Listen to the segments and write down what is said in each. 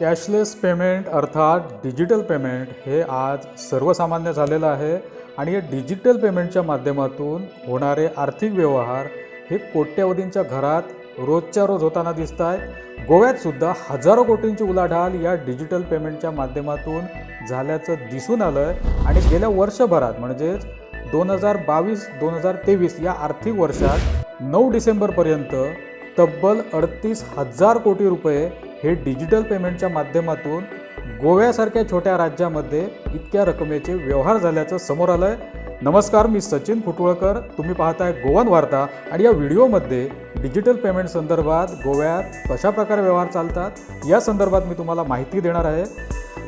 Cashless payment अर्थात digital payment हे आज सर्वसामान्य झालेलं आहे आणि या डिजिटल पेमेंटच्या माध्यमातून होणारे आर्थिक व्यवहार हे कोट्यवधींच्या घरात रोजच्या रोज होताना दिसत आहे गोव्यातसुद्धा हजारो कोटींची उलाढाल या डिजिटल पेमेंटच्या माध्यमातून झाल्याचं दिसून आलं आहे आणि गेल्या वर्षभरात म्हणजेच दोन हजार बावीस दोन हजार तेवीस या आर्थिक वर्षात नऊ डिसेंबरपर्यंत तब्बल अडतीस हजार कोटी रुपये हे डिजिटल पेमेंटच्या माध्यमातून गोव्यासारख्या छोट्या राज्यामध्ये इतक्या रकमेचे व्यवहार झाल्याचं समोर आलं आहे नमस्कार मी सचिन फुटवळकर तुम्ही पाहताय गोवन वार्ता आणि या व्हिडिओमध्ये डिजिटल पेमेंट संदर्भात गोव्यात कशा प्रकारे व्यवहार चालतात या संदर्भात मी तुम्हाला माहिती देणार आहे.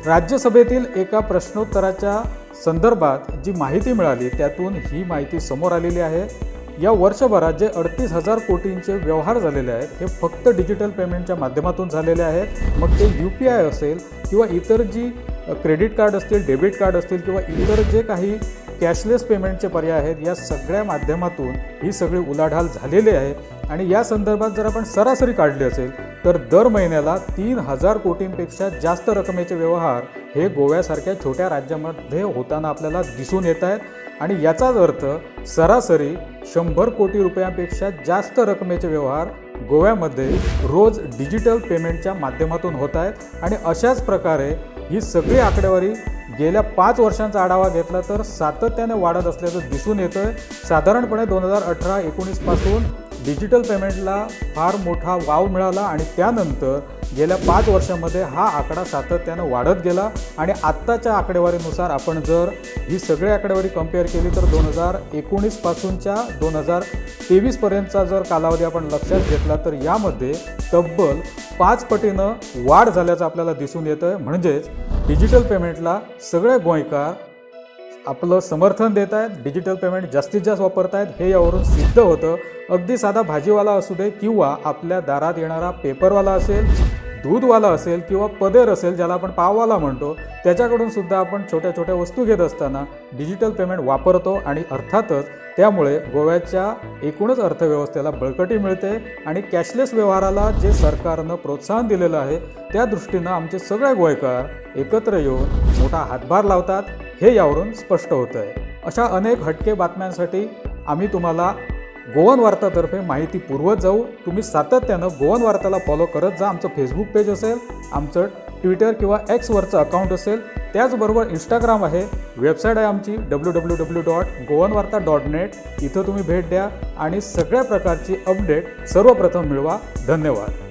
राज्यसभेतील एका प्रश्नोत्तराच्या संदर्भात जी माहिती मिळाली त्यातून ही माहिती समोर आलेली आहे. या वर्षभरात जे अडतीस हजार कोटींचे व्यवहार झालेले आहेत हे फक्त डिजिटल पेमेंटच्या माध्यमातून झालेले आहेत. मग ते यू पी आय असेल किंवा इतर जी क्रेडिट कार्ड असतील डेबिट कार्ड असतील किंवा इतर जे काही कॅशलेस पेमेंटचे पर्याय आहेत. या सगळ्या माध्यमातून ही सगळी उलाढाल झालेली आहे. आणि या संदर्भात जर आपण सरासरी काढली असेल तर दर महिन्याला तीन हजार कोटींपेक्षा जास्त रकमेचे व्यवहार हे गोव्यासारख्या छोट्या राज्यामध्ये होताना आपल्याला दिसून येत आहेत. आणि याचाच अर्थ सरासरी शंभर कोटी रुपयांपेक्षा जास्त रकमेचे व्यवहार गोव्यामध्ये रोज डिजिटल पेमेंटच्या माध्यमातून होत आहेत. आणि अशाच प्रकारे ही सगळी आकडेवारी गेल्या पाच वर्षांचा आढावा घेतला तर सातत्याने वाढत असल्याचं दिसून येतं आहे साधारणपणे दोन हजार अठरा एकोणीसपासून डिजिटल पेमेंटला फार मोठा वाव मिळाला आणि त्यानंतर गेल्या पाच वर्षामध्ये हा आकडा सातत्यानं वाढत गेला. आणि आत्ताच्या आकडेवारीनुसार आपण जर ही सगळी आकडेवारी कंपेअर केली तर दोन हजार एकोणीसपासूनच्या दोन हजार तेवीसपर्यंतचा जर कालावधी आपण लक्षात घेतला तर यामध्ये तब्बल पाच पटीनं वाढ झाल्याचं आपल्याला दिसून येतं आहे म्हणजेच डिजिटल पेमेंटला सगळे गोयकार आपलं समर्थन देत आहेत डिजिटल पेमेंट जास्तीत जास्त वापरत आहेत हे यावरून सिद्ध होतं. अगदी साधा भाजीवाला असू दे किंवा आपल्या दारात येणारा पेपरवाला असेल दूधवाला असेल किंवा पदेर असेल ज्याला आपण पाववाला म्हणतो त्याच्याकडून सुद्धा आपण छोट्या छोट्या वस्तू घेत असताना डिजिटल पेमेंट वापरतो आणि अर्थातच त्यामुळे गोव्याच्या एकूणच अर्थव्यवस्थेला बळकटी मिळते आणि कॅशलेस व्यवहाराला जे सरकारनं प्रोत्साहन दिलेलं आहे त्या दृष्टीनं आमचे सगळे गोयकार एकत्र येऊन मोठा हातभार लावतात. हे यावरून स्पष्ट होतं आहे अशा अनेक हटके बातम्यांसाठी आम्ही तुम्हाला गोवन वार्तातर्फे माहिती पुरवत जाऊ. तुम्ही सातत्यानं गोवन वार्ताला फॉलो करत जा. आमचं फेसबुक पेज असेल आमचं ट्विटर किंवा एक्सवरचं अकाउंट असेल त्याचबरोबर इंस्टाग्राम आहे. वेबसाईट आहे आमची W W W dot Goan Varta dot net इथं तुम्ही भेट द्या आणि सगळ्या प्रकारची अपडेट सर्वप्रथम मिळवा. धन्यवाद.